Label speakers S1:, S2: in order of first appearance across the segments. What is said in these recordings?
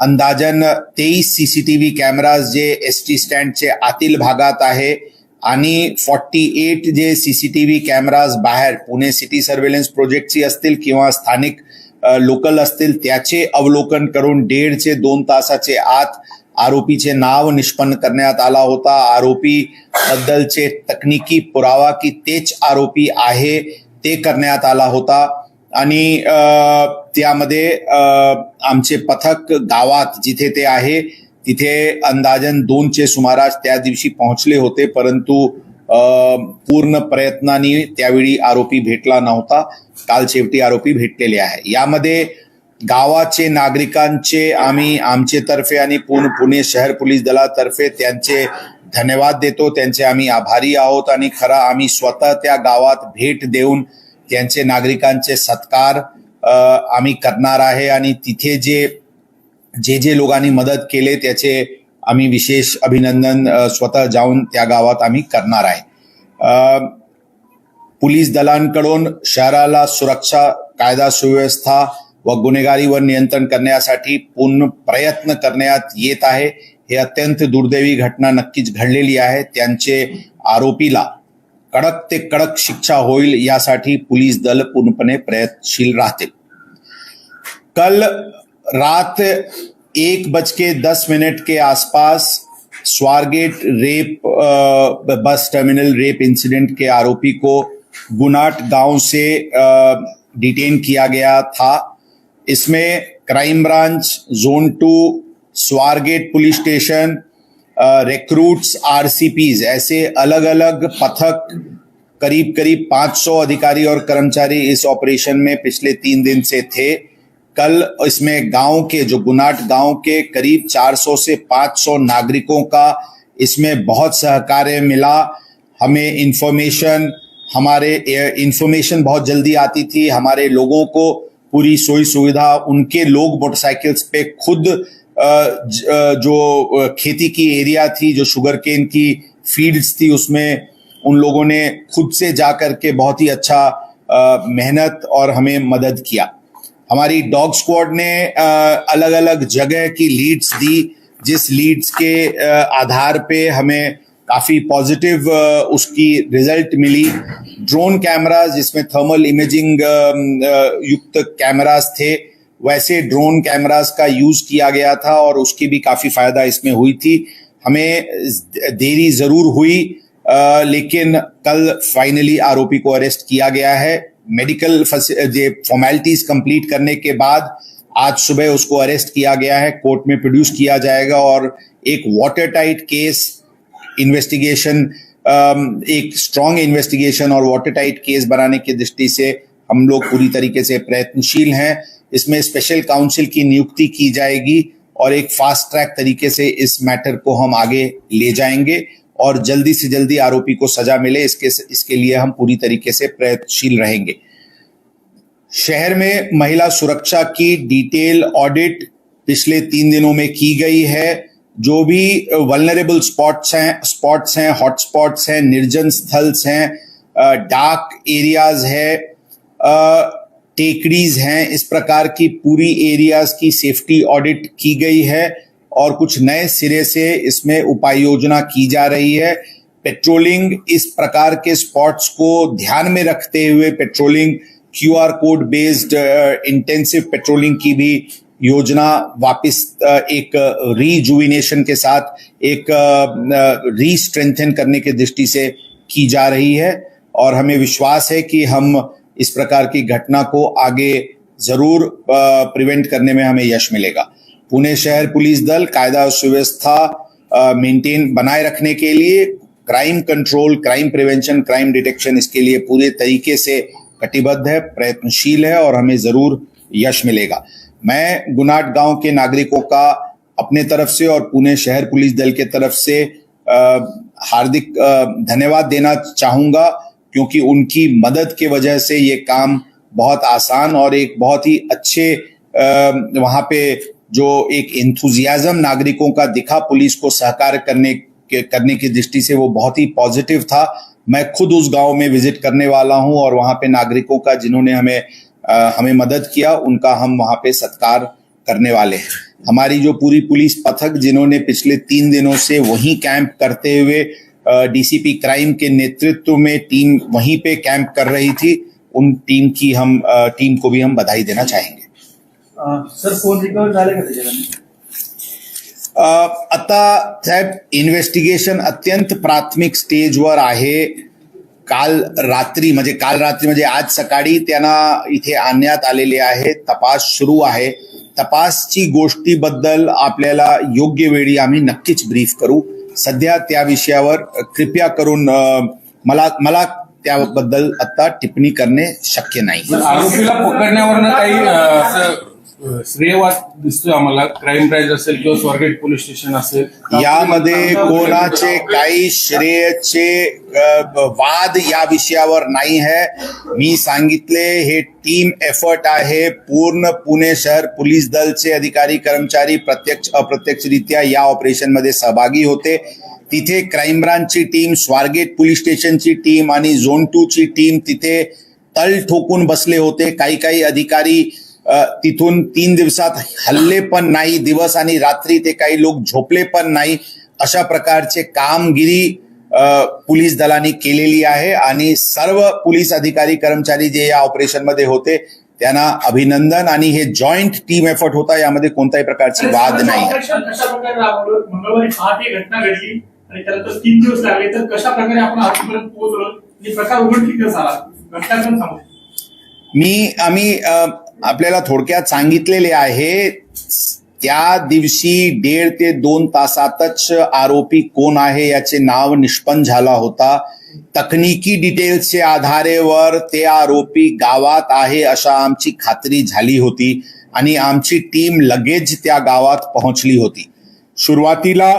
S1: अंदाजन तेवीस V cameras जे एस टी स्टँडचे आतील भागात आहे आणि फॉर्टी एट जे C C T V cameras बाहेर पुणे सिटी सर्वेलन्स प्रोजेक्टची असतील किंवा स्थानिक लोकल असतील त्याचे अवलोकन करून दीडचे दोन तासाचे आत आरोपीचे नाव निष्पन्न करण्यात आला होता. आरोपी बद्दलचे तकनिकी पुरावा की तेच आरोपी आहे ते करण्यात आला होता. आणि त्यामध्ये आमचे पथक गावात जिथे ते आहे तिथे अंदाजन दोनचे सुमारास त्या दिवशी पोहोचले होते परंतु पूर्ण प्रयत्नांनी त्यावेळी आरोपी भेटला नव्हता. काल शेवटी आरोपी भेटलेले आहे. यामध्ये गावाचे नागरिकांचे आम्ही आमचे तर्फे आणि पुणे पुणे शहर पोलीस दलातर्फे त्यांचे धन्यवाद देतो. त्यांचे आम्ही आभारी आहोत आणि खरा आम्ही स्वतः त्या गावात भेट देऊन त्यांचे नागरिकांचे सत्कार आम्ही करणार आहे आणि तिथे जे जे जे लोकांनी मदत केले त्याचे आम्ही विशेष अभिनंदन स्वतः जाऊन त्या गावात आम्ही करणार आहे. पोलीस दलांकडून शहराला सुरक्षा कायदा सुव्यवस्था व गुन्हेगारीवर नियंत्रण करण्यासाठी पूर्ण प्रयत्न करण्यात येत आहे. हे अत्यंत दुर्दैवी घटना नक्कीच घडलेली आहे. त्यांचे आरोपीला कडक ते कडक शिक्षा होईल यासाठी पोलीस दल पूर्णपणे प्रयत्नशील राहते कल रात एक बज के दस मिनट के आसपास Swargate rape bus terminal rape incident के आरोपी को गुनाट गाँव से डिटेन किया गया था। इसमें crime branch, zone two, Swargate police station recruits RCPs ऐसे अलग अलग पथक करीब करीब 500 अधिकारी और कर्मचारी इस ऑपरेशन में पिछले तीन दिन से थे। कल इसमें गाँव के, जो गुनाट गाँव के करीब 400 से 500 नागरिकों का इसमें बहुत सहकार्य मिला। हमें इंफॉर्मेशन हमारे इंफॉर्मेशन बहुत जल्दी आती थी। हमारे लोगों को पूरी सोई सुविधा उनके लोग मोटरसाइकिल्स पे खुद ज- खेती की एरिया थी, जो शुगर केन की फील्ड्स थी, उसमें उन लोगों ने खुद से जा कर के बहुत ही अच्छा मेहनत और हमें मदद किया। हमारी डॉग स्क्वाड ने अलग अलग जगह की लीड्स दी, जिस लीड्स के आधार पे हमें काफ़ी पॉजिटिव उसकी रिज़ल्ट मिली। ड्रोन कैमराज जिसमें थर्मल इमेजिंग युक्त कैमराज थे वैसे ड्रोन कैमराज का यूज़ किया गया था और उसकी भी काफ़ी फ़ायदा इसमें हुई थी। हमें देरी ज़रूर हुई अ, लेकिन कल फाइनली आरोपी को अरेस्ट किया गया है। मेडिकल फॉर्मेलिटीज कंप्लीट करने के बाद आज सुबह उसको अरेस्ट किया गया है। कोर्ट में प्रोड्यूस किया जाएगा और एक वाटर टाइट केस इन्वेस्टिगेशन एक स्ट्रॉन्ग इन्वेस्टिगेशन और वाटर टाइट केस बनाने की दृष्टि से हम लोग पूरी तरीके से प्रयत्नशील हैं। इसमें स्पेशल काउंसिल की नियुक्ति की जाएगी और एक फास्ट ट्रैक तरीके से इस मैटर को हम आगे ले जाएँगे और जल्दी से जल्दी आरोपी को सजा मिले, इसके इसके लिए हम पूरी तरीके से प्रयत्नशील रहेंगे। शहर में महिला सुरक्षा की डिटेल ऑडिट पिछले तीन दिनों में की गई है। जो भी वल्नरेबल स्पॉट्स हैं स्पॉट्स हैं हॉटस्पॉट्स हैं, निर्जन स्थल्स हैं डार्क एरियाज़ है टेकड़ीज हैं, इस प्रकार की पूरी एरियाज़ की सेफ्टी ऑडिट की गई है और कुछ नए सिरे से इसमें उपाय योजना की जा रही है। पेट्रोलिंग इस प्रकार के स्पॉट्स को ध्यान में रखते हुए patrolling Q R code based intensive patrolling की भी योजना वापस एक रीजुविनेशन के साथ एक री स्ट्रेंथन करने के दृष्टि से की जा रही है। और हमें विश्वास है कि हम इस प्रकार की घटना को आगे ज़रूर प्रिवेंट करने में हमें यश मिलेगा। पुणे शहर पुलिस दल कायदा और सुव्यवस्था मेंटेन बनाए रखने के लिए crime control crime prevention crime detection इसके लिए पूरे तरीके से कटिबद्ध है, प्रयत्नशील है और हमें ज़रूर यश मिलेगा। मैं गुनाट गाँव के नागरिकों का अपने तरफ़ से और पुणे शहर पुलिस दल के तरफ़ से हार्दिक धन्यवाद देना चाहूँगा। क्योंकि उनकी मदद के वजह से ये काम बहुत आसान और एक बहुत ही अच्छे वहाँ पे जो एक इंथुजियाज्म नागरिकों का दिखा पुलिस को सहकार करने के करने की दृष्टि से वो बहुत ही पॉजिटिव था। मैं खुद उस गाँव में विज़िट करने वाला हूँ और वहाँ पे नागरिकों का जिन्होंने हमें अ, हमें मदद किया उनका हम वहाँ पे सत्कार करने वाले हैं। हमारी जो पूरी पुलिस पथक जिन्होंने पिछले तीन दिनों से वहीं कैंप करते हुए डीसीपी क्राइम के नेतृत्व में टीम वहीं पे कैंप कर रही थी। उन टीम की हम टीम को भी हम बधाई देना चाहेंगे।
S2: सर फोन रिकवर झाले का त्याच्याकडनं
S1: अ, आता साहेब इन्व्हेस्टिगेशन अत्यंत प्राथमिक स्टेजवर आहे. काल रात्री म्हणजे काल रात्री म्हणजे आज सकाळी त्यांना इथे आणण्यात आलेले आहे. तपास सुरू आहे. तपासची गोष्टीबद्दल आपल्याला योग्य वेळी आम्ही नक्कीच ब्रीफ करू. सध्या त्या विषयावर कृपया करून मला मला त्याबद्दल आता टिप्पणी करणे शक्य नाही.
S3: आरोपीला पकडण्यावर काही श्रेयवाद दिसतोय आम्हाला. क्राईम ब्रांच असेल किंवा स्वारगेट पोलीस स्टेशन असेल.
S1: यामध्ये कोणाचे काही श्रेयचे वाद या विषयावर नाही है मी सांगितले हे टीम एफर्ट आहे. पूर्ण पुणे शहर पोलीस दलचे अधिकारी कर्मचारी प्रत्यक्ष अप्रत्यक्षरित्या या ऑपरेशनमध्ये सहभागी होते. तिथे क्राईम ब्रांचची टीम स्वारगेट पोलीस स्टेशनची टीम आणि झोन टू ची टीम तिथे तळ ठोकून बसले होते. काही काही अधिकारी तिथून तीन दिवसात हल्ले पण नाही दिवस आणि रात्री ते काही लोक झोपले पण नाही. अशा प्रकारचे कामगिरी पोलीस दलाने केलेली आहे आणि सर्व पोलीस अधिकारी कर्मचारी जे या ऑपरेशनमध्ये होते त्यांना अभिनंदन आणि हे जॉईंट टीम एफर्ट होता यामध्ये कोणत्याही प्रकारची वाद नाही. मी आम्ही आपल्याला थोडक्यात सांगितलेले आहे त्या दिवशी दीड ते दोन तासातच आरोपी कोण आहे याचे नाव निष्पन्न झाला होता. तकनिकी डिटेल्सच्या आधारेवर ते आरोपी गावात आहे अशा आमची खात्री झाली होती आणि आमची टीम लगेच त्या गावात पोहोचली होती. सुरुवातीला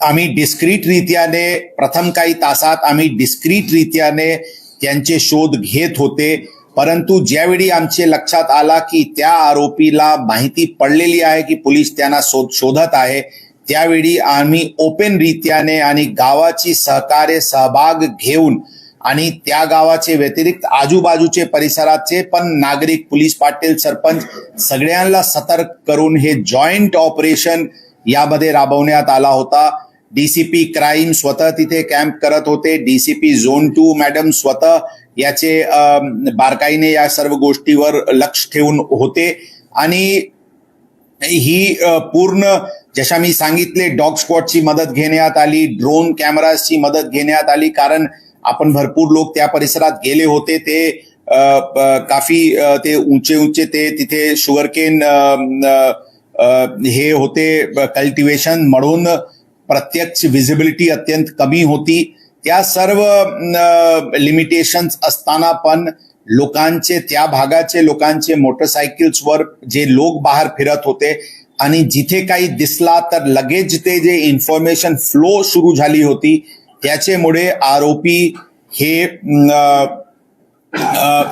S1: आम्ही डिस्क्रीट रीत्याने प्रथम काही तासात आम्ही डिस्क्रीट रीत्याने त्यांचे शोध घेत होते. परंतु ज्यावेळी आमचे लक्षात आला की त्या आरोपीला माहिती पडलेली आहे की पोलीस त्यांना शोध शोधत आहे त्यावेळी आम्ही ओपन रीत्याने आणि गावाची सहकार्य सहभाग घेऊन आणि त्या गावाचे व्यतिरिक्त आजूबाजूचे परिसराचे पण नागरिक पोलीस पाटील सरपंच सगळ्यांना सतर्क करून हे जॉईंट ऑपरेशन यामध्ये राबवण्यात आला होता. डीसीपी क्राईम स्वतः तिथे कॅम्प करत होते. डीसीपी झोन टू मॅडम स्वतः याचे बारकाईने या सर्व गोष्टीवर लक्ष ठेवून होते. आणि ही पूर्ण जशा मी सांगितले डॉग स्क्वॉडची मदत घेण्यात आली ड्रोन कॅमेराची मदत घेण्यात आली कारण आपण भरपूर लोक त्या परिसरात गेले होते. ते काफी ते उंचे उंचे ते तिथे शुगरकेन हे होते कल्टिवेशन म्हणून प्रत्यक्ष विजिबिलिटी अत्यंत कमी होती. त्या सर्व लिमिटेशन्स असताना पण लोकांचे त्या भागाचे लोकांचे मोटरसायकल्सवर जे लोक बाहेर फिरत होते आणि जिथे काही दिसला तर लगेच ते जे इन्फॉर्मेशन फ्लो सुरू झाली होती त्याच्यामुळे आरोपी हे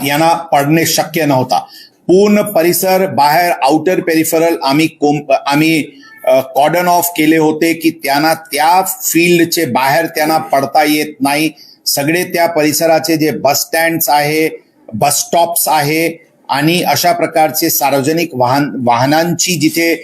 S1: यांना पडणे शक्य नव्हता. पूर्ण परिसर बाहेर आउटर पेरिफरल आम्ही कोम आम्ही कॉर्डन ऑफ केले होते की त्यांना त्या फील्डचे बाहेर त्यांना पडता येत नाही. सगळे त्या परिसराचे जे बस स्टँड्स आहे बस स्टॉप्स आहे आणि अशा प्रकारचे सार्वजनिक वाहन वाहनांची जिथे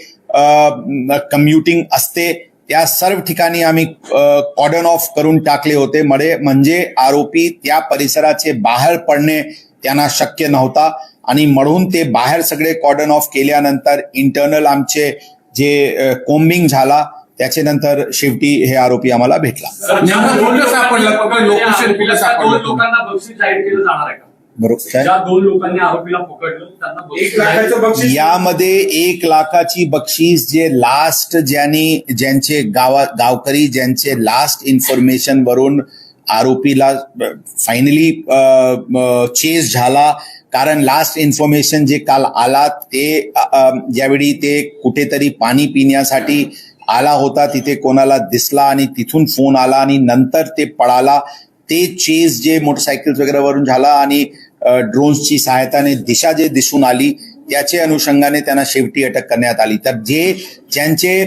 S1: कम्युटिंग असते त्या सर्व ठिकाणी आम्ही कॉर्डन ऑफ करून टाकले होते. मडे म्हणजे आरोपी त्या परिसराचे बाहेर पडणे त्यांना शक्य नव्हता. आणि म्हणून ते बाहेर सगळे कॉर्डन ऑफ केल्यानंतर इंटरनल आमचे जे कोम्बिंग झाला त्याच्यानंतर शेवटी हे आरोपी आम्हाला भेटला.
S3: नेमकं कुठं सापडलं? कुठं लोकेशन कुठं सापडलं.
S4: दोन लोकांना बक्षीस जाहीर केलं जाणार आहे का?
S1: बरोबर. काय?
S4: ज्या दोन लोकांनी आरोपीला पकडलं त्यांना बक्षीस
S2: एक लाखाचं
S4: जाहीर-
S2: बक्षीस?
S1: यामध्ये एक लाखाची बक्षीस जे लास्ट ज्यांनी ज्यांचे गावा गावकरी ज्यांचे लास्ट इन्फॉर्मेशन वरून आरोपीला फायनली चेस झाला. कारण लास्ट इन्फॉर्मेशन जे काल आला ते ज्यावेळी ते कुठेतरी पाणी पिण्यासाठी आला होता तिथे कोणाला दिसला आणि तिथून फोन आला आणि नंतर ते पळाला. ते चेस जे मोटरसायकल्स वगैरे वरून झाला आणि ड्रोन्सची सहायताने दिशा जे दिसून आली त्याचे अनुषंगाने त्यांना शेवटी अटक करण्यात आली. तर जे ज्यांचे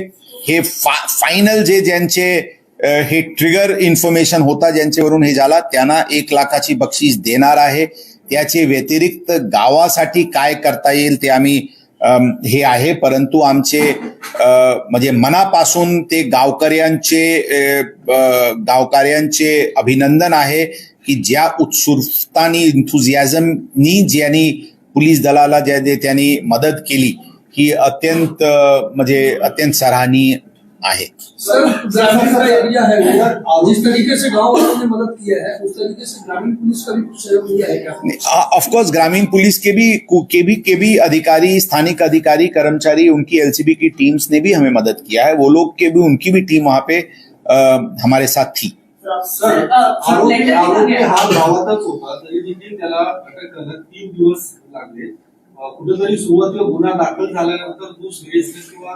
S1: हे फा फायनल जे ज्यांचे हे ट्रिगर इन्फॉर्मेशन होता ज्यांच्यावरून हे झाला त्यांना एक लाखाची बक्षीस देणार आहे. त्याचे व्यतिरिक्त गावासाठी काय करता येईल ते आम्ही हे आहे. परंतु आमचे म्हणजे मनापासून ते गावकऱ्यांचे गावकऱ्यांचे अभिनंदन आहे की ज्या उत्सुकतानी इन्थुझियाझमनी ज्यांनी पोलीस दलाला ज्या त्यांनी मदत केली ही अत्यंत म्हणजे अत्यंत सराहनीय आहे
S5: सर ग्रामीण का एरिया है वो जिस तरीके से गाँव वालों ने मदद किया है उस तरीके से ग्रामीण पुलिस का भी कुछ सहयोग दिया है क्या?
S1: ऑफकोर्स ग्रामीण पुलिस के भी के भी के भी अधिकारी स्थानिक अधिकारी कर्मचारी उनकी एलसीबी की टीम्स ने भी हमें मदद किया है। वो लोग के भी उनकी भी टीम वहाँ पे अ, हमारे साथ थी।
S2: सर आरोपी आरोपी हा गावातच होता तरी देखील त्याला अटक करण्यात तीन दिवस लागले। कुठेतरी सुरुवातीला गुन्हा दाखल झाल्यानंतर जो सिरियसनेस किंवा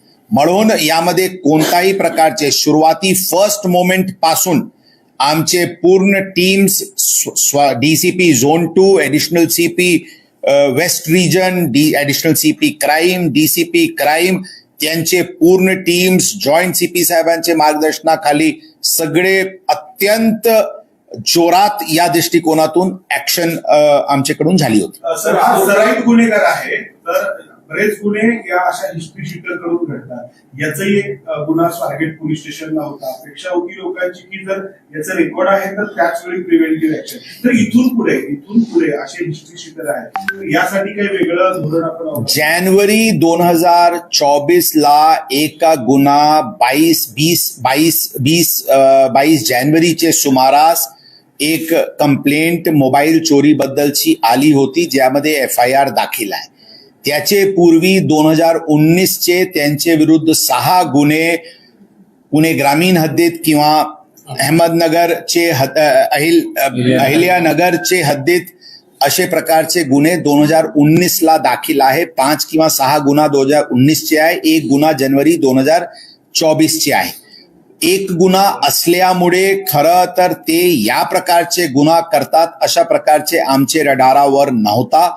S1: म्हणून यामध्ये कोणताही प्रकारचे सुरुवाती फर्स्ट मोमेंटपासून आमचे पूर्ण teams DCP zone two additional CP west region D additional CP crime DCP crime त्यांचे पूर्ण टीम्स जॉईंट सीपी साहेबांचे मार्गदर्शनाखाली सगळे अत्यंत जोरात या दृष्टिकोनातून ऍक्शन आमच्याकडून झाली होती.
S6: सर हा सराईत गुन्हेगार आहे तर बरेच गुन्हे या अशा हिस्ट्री शीटरकडून घडतात. याचाही एक गुन्हा स्वारगेट पोलीस स्टेशनला होता. अपेक्षा होती लोकांची की जर याचं रेकॉर्ड आहे तर त्याच वेळी प्रिव्हेंटिव्ह ऍक्शन तर इथून पुढे इथून पुढे असे हिस्ट्री शीटर आहेत. यासाठी काही वेगळं धोरण आपण
S1: जानेवारी दोन हजार चोवीस ला एका गुन्हा बाईस बीस बाईस बीस बाईस जानेवारीचे सुमारास एक कंप्लेंट मोबाईल चोरीबद्दलची आली होती ज्यामध्ये एफ आय आर दाखल आहे. त्याचे पूर्वी दोन हजार उन्नीसचे त्यांचे विरुद्ध सहा गुन्हे पुणे ग्रामीण हद्दीत किंवा अहमदनगरचे अहिल अहिल्यानगरचे हद्दीत असे प्रकारचे गुन्हे दोन हजार उन्नीस ला दाखल आहे. पाच किंवा सहा गुन्हा दोन हजार उन्नीसचे आहे. एक गुन्हा जानेवारी दोन हजार चोवीसचे आहे. एक गुन्हा असल्यामुळे खरं तर ते या प्रकारचे गुन्हा करतात. अशा प्रकारचे आमचे रडारावर नव्हता.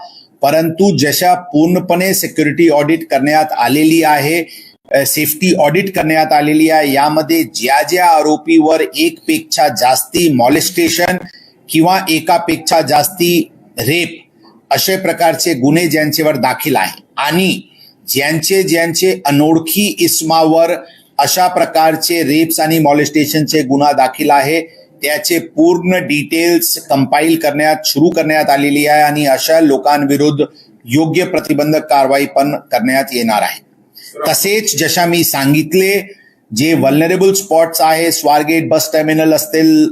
S1: परंतु जशा पूर्णपणे सिक्युरिटी ऑडिट करण्यात आलेली आहे सेफ्टी ऑडिट करण्यात आलेली आहे यामध्ये ज्या ज्या आरोपीवर एक पेक्षा जास्ती मॉलेस्टेशन किंवा एकापेक्षा जास्ती रेप असे प्रकारचे गुन्हे ज्यांच्यावर दाखल आहे. आणि ज्यांचे ज्यांचे अनोळखी इस्मावर अशा प्रकारचे रेप्स आणि मॉलेस्टेशनचे गुन्हा दाखल आहे त्याचे पूर्ण डिटेल्स कंपाईल करण्यात सुरू करण्यात आलेली आहे आणि अशा लोकांविरुद्ध योग्य प्रतिबंधक कारवाई पण करण्यात येणार आहे. तसेच जशा मी सांगितले जे वल्नरेबल स्पॉट्स आहे स्वारगेट बस टर्मिनल असतील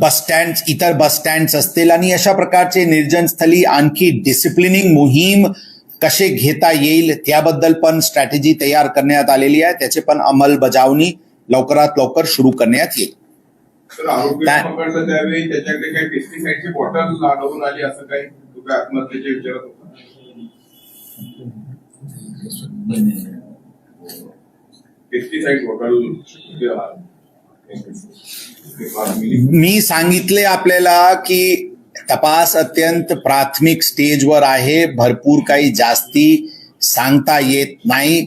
S1: बस स्टँड इतर बस स्टँड असतील आणि अशा प्रकारचे निर्जनस्थळी आणखी डिसिप्लिनिंग मोहीम कसे घेता येईल त्याबद्दल पण स्ट्रॅटेजी तयार करण्यात आलेली आहे. त्याचे पण अंमलबजावणी लवकरात लवकर सुरू करण्यात येईल. मी सांगितले आपल्याला की तपास अत्यंत प्राथमिक स्टेजवर आहे. भरपूर काही जास्ती सांगता येत नाही.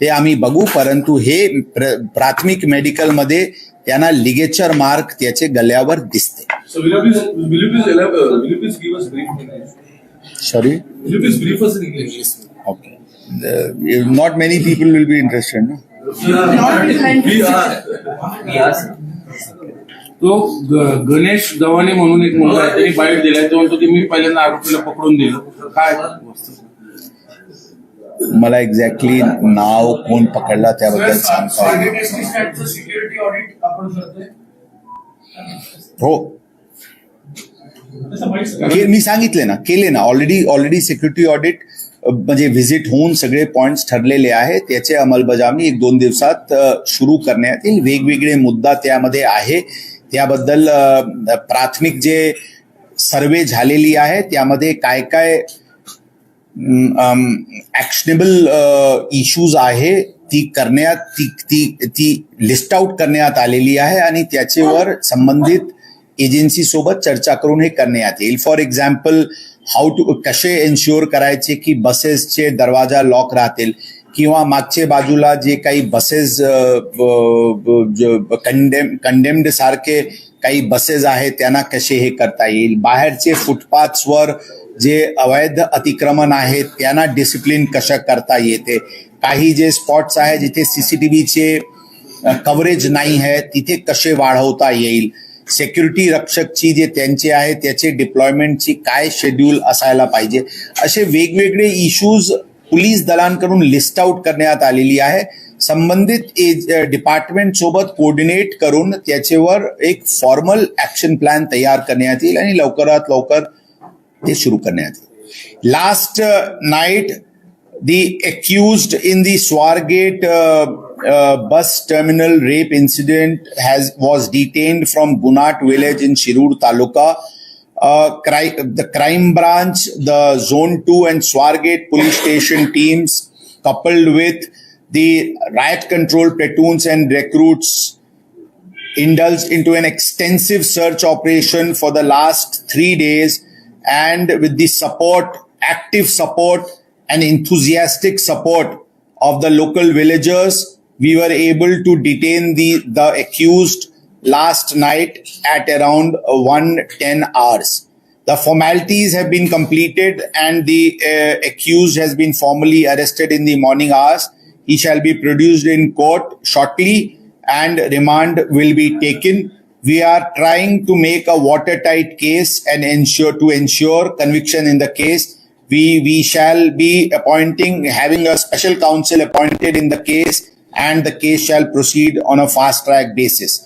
S1: ते आम्ही बघू परंतु हे प्र- प्राथमिक मेडिकलमध्ये त्यांना लिगेचर मार्क त्याचे गल्यावर दिसते? Sorry? Okay not many people will be interested ना.
S3: तो गणेश गव्हाणे म्हणून एक मुलगा आहे त्यांनी बाईट दिलाय तो म्हणतो की मी पहिल्यांदा आरोपीला पकडून दिलं. काय?
S1: मला एक्झॅक्टली नाव कोण पकडला त्याबद्दल सांगता हो. मी सांगितले ना केले ना. ऑलरेडी ऑलरेडी सिक्युरिटी ऑडिट म्हणजे व्हिजिट होऊन सगळे पॉइंट्स ठरलेले आहे. त्याचे अंमलबजावणी एक दोन दिवसात सुरू करण्यात येईल. वेगवेगळे मुद्दा त्यामध्ये आहे. त्याबद्दल प्राथमिक जे सर्वे झालेली आहे त्यामध्ये काय काय ॲक्शनेबल इश्यूज आहे ती करण्यात ती ती ती लिस्ट आउट करण्यात आलेली आहे आणि त्याच्यावर संबंधित एजन्सी सोबत चर्चा करून हे करण्यात येईल. फॉर एक्झाम्पल हाऊ टू कसे एन्श्युअर करायचे की बसेसचे दरवाजा लॉक राहतील किंवा मागच्या बाजूला जे काही बसेस कंडेम कंडेम्ड सारखे काही बसेस आहेत त्यांना कसे हे करता येईल? बाहेरचे फुटपाथ्सवर जे अवैध अतिक्रमण आहेत त्यांना डिसिप्लिन कशा करता येते? काही जे स्पॉट्स आहे जिथे सीसीटीव्हीचे कव्हरेज नाही आहे तिथे कसे वाढवता येईल? सेक्युरिटी रक्षकची जे त्यांचे आहे त्याचे डिप्लॉयमेंटची काय शेड्यूल असायला पाहिजे? असे वेगवेगळे इश्यूज पोलीस दलांकडून लिस्ट आउट करण्यात आलेली आहे. संबंधित डिपार्टमेंट सोबत कोऑर्डिनेट करून त्याच्यावर एक फॉर्मल ऍक्शन प्लॅन तयार करण्यात येईल आणि लवकरात लवकर ते सुरू करण्यात येईल. Last night the accused in the Swargate bus terminal rape incident has was detain from Gunat village in Shirur taluka the crime branch the zone two and Swargate police station teams coupled with the riot control platoons and recruits, indulged into an extensive search operation for the last three days and with the support, active support and enthusiastic support of the local villagers, we were able to detain the, the accused last night at around uh, 110 hours. The formalities have been completed and the uh, accused has been formally arrested in the morning hours. He shall be produced in court shortly and remand will be taken. We are trying to make a watertight case and ensure to ensure conviction in the case. We we shall be appointing having a special counsel appointed in the case and the case shall proceed on a fast track basis.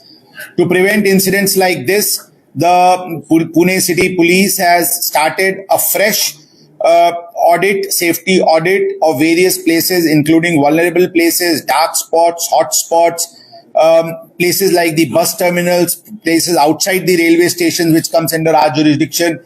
S1: To prevent incidents like this, the Pune City Police has started a fresh uh, audit, safety audit of various places, including vulnerable places, dark spots, hot spots, um, places like the bus terminals, places outside the railway stations, which comes under our jurisdiction,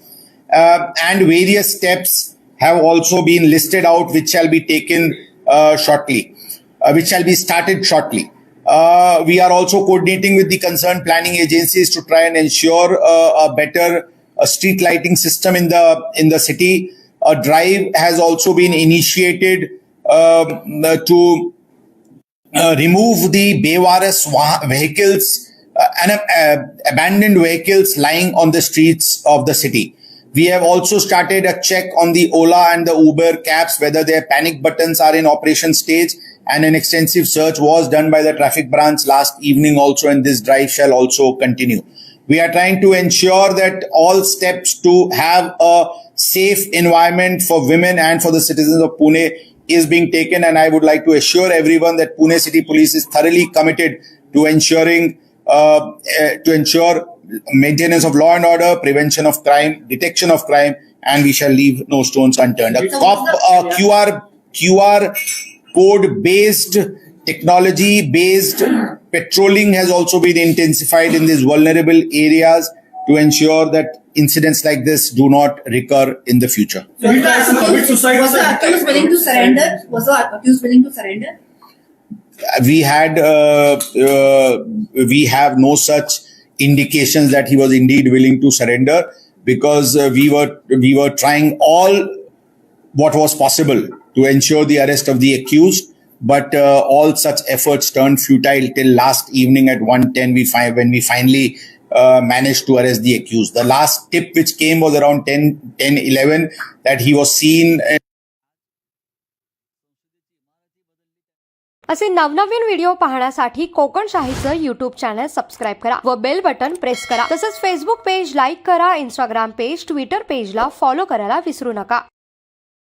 S1: uh, and various steps have also been listed out, which shall be taken uh, shortly, uh, which shall be started shortly. Uh, we are also coordinating with the concerned planning agencies to try and ensure uh, a better street lighting system in the in the city. A drive has also been initiated um, to uh, remove the Bewaris vehicles uh, and uh, abandoned vehicles lying on the streets of the city. We have also started a check on the Ola and the Uber cabs, whether their panic buttons are in operation stage. And an extensive search was done by the traffic branch last evening also, and this drive shall also continue. We are trying to ensure that all steps to have a safe environment for women and for the citizens of Pune is being taken. And I would like to assure everyone that Pune City Police is thoroughly committed to ensuring uh, uh, to ensure maintenance of law and order, prevention of crime, detection of crime, and we shall leave no stones unturned. A cop uh, QR QR code based technology based patrolling has also been intensified in these vulnerable areas to ensure that incidents like this do not recur in the future.
S4: So he tries to commit suicide.
S7: Was the accused willing to surrender? Was the accused willing to surrender?
S1: we had uh, uh, we have no such indications that he was indeed willing to surrender because uh, we were we were trying all what was possible to ensure the arrest of the accused but uh, all such efforts turned futile till last evening at 1:10 we find when we finally uh, managed to arrest the accused the last tip which came was around 10 10 11 that he was seen uh,
S8: असे नवनवीन video पाहण्यासाठी कोकण शाहीचं YouTube channel subscribe करा व bell button press करा तसंच Facebook page like करा Instagram page Twitter पेजला फॉलो करायला विसरू नका